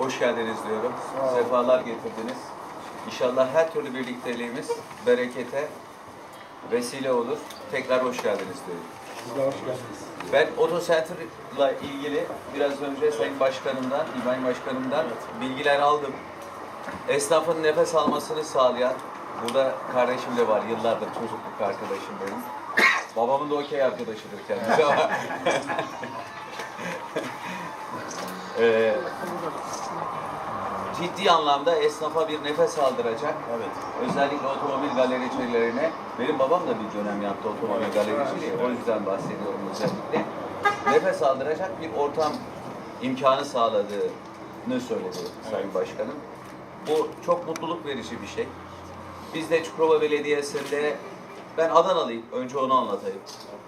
Hoş geldiniz diyorum. Sefalar getirdiniz. İnşallah her türlü birlikteliğimiz berekete vesile olur. Tekrar hoş geldiniz diyorum. Siz de hoş geldiniz. Ben Otocenter'la ilgili biraz önce Sayın Başkanımdan, İbrahim Başkanımdan bilgiler aldım. Esnafın nefes almasını sağlayan, burada kardeşim de var, yıllardır çocukluk arkadaşım benim. Babamın da okey arkadaşıdır kendisi ama. Ee, ciddi anlamda esnafa bir nefes aldıracak. Evet. Özellikle otomobil galericilerine. Benim babam da bir dönem yaptı otomobil galericiliği. O yüzden bahsediyorum özellikle. Nefes aldıracak bir ortam imkanı sağladığını söyledi Sayın Başkanım. Bu çok mutluluk verici bir şey. Biz de Çukurova Belediyesi'nde ben Adanalıyım. Önce onu anlatayım.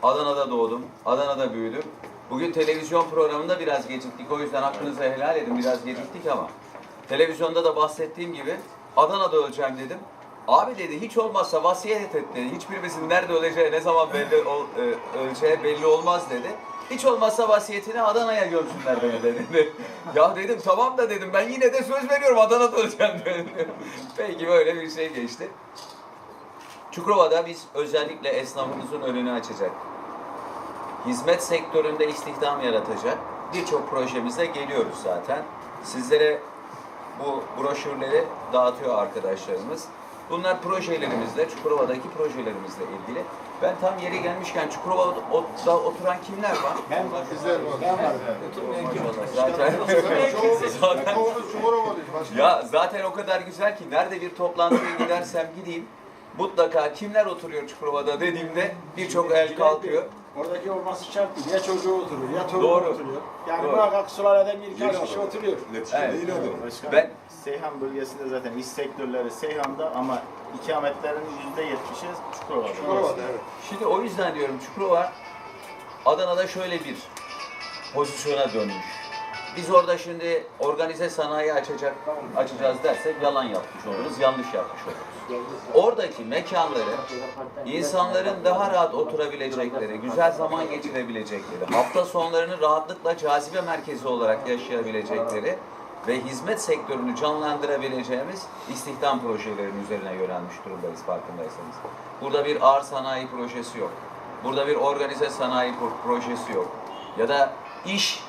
Adana'da doğdum. Adana'da büyüdüm. Bugün televizyon programında biraz geciktik. O yüzden hakkınızı helal edin. Biraz geciktik ama. Televizyonda da bahsettiğim gibi Adana'da öleceğim dedim. Abi dedi hiç olmazsa vasiyet et dedi. Hiçbirimizin nerede öleceği, ne zaman belli ol, e, öleceği belli olmaz dedi. Hiç olmazsa vasiyetini Adana'ya gömsünler beni dedi. ya dedim tamam da dedim ben yine de söz veriyorum Adana'da öleceğim dedim. Peki böyle bir şey geçti. Çukurova'da biz özellikle esnafımızın önünü açacak, hizmet sektöründe istihdam yaratacak birçok projemizle geliyoruz zaten. Sizlere bu broşürleri dağıtıyor arkadaşlarımız. Bunlar projelerimizle, Çukurova'daki projelerimizle ilgili. Ben tam yeri gelmişken Çukurova'da oturan kimler var? Ben bizler var. Ben varım. Zaten, zaten Çoğunuz Çukurovalıyız başkanım. ya zaten o kadar güzel ki nerede bir toplantıya gidersem gideyim mutlaka kimler oturuyor Çukurova'da dediğimde birçok el kalkıyor. Oradaki olması şart değil. Ya çocuğu oturuyor, ya torunu Doğru. oturuyor. Yani Doğru. muhakkak Sulara'dan bir iki kişi oturuyor. Evet. Başkanım, Ben- Seyhan bölgesinde zaten iş sektörleri Seyhan'da ama ikametlerin yüzde yetmişi Çukurova'da. Çukurova'da evet. Şimdi o yüzden diyorum Çukurova Adana'da şöyle bir pozisyona dönmüş. Biz orada şimdi organize sanayi açacak açacağız dersek yalan yapmış oluruz, yanlış yapmış oluruz. Oradaki mekanları insanların daha rahat oturabilecekleri, güzel zaman geçirebilecekleri, hafta sonlarını rahatlıkla cazibe merkezi olarak yaşayabilecekleri ve hizmet sektörünü canlandırabileceğimiz istihdam projelerinin üzerine yönelmiş durumdayız farkındaysanız. Burada bir ağır sanayi projesi yok. Burada bir organize sanayi pro- projesi yok. Ya da iş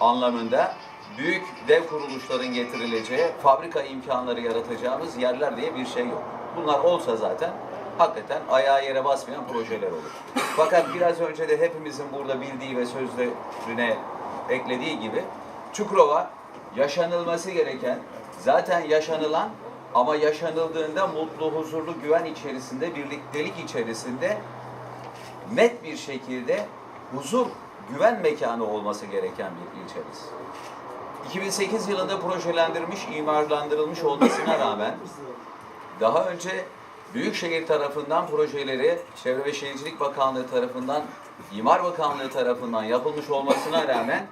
anlamında büyük dev kuruluşların getirileceği fabrika imkanları yaratacağımız yerler diye bir şey yok. Bunlar olsa zaten hakikaten ayağa yere basmayan projeler olur. Fakat biraz önce de hepimizin burada bildiği ve sözlerine eklediği gibi Çukurova yaşanılması gereken, zaten yaşanılan ama yaşanıldığında mutlu, huzurlu, güven içerisinde, birliktelik içerisinde net bir şekilde huzur, güven mekanı olması gereken bir ilçemiz. 2008 yılında projelendirilmiş, imarlandırılmış olmasına rağmen daha önce Büyükşehir tarafından projeleri Çevre ve Şehircilik Bakanlığı tarafından, İmar Bakanlığı tarafından yapılmış olmasına rağmen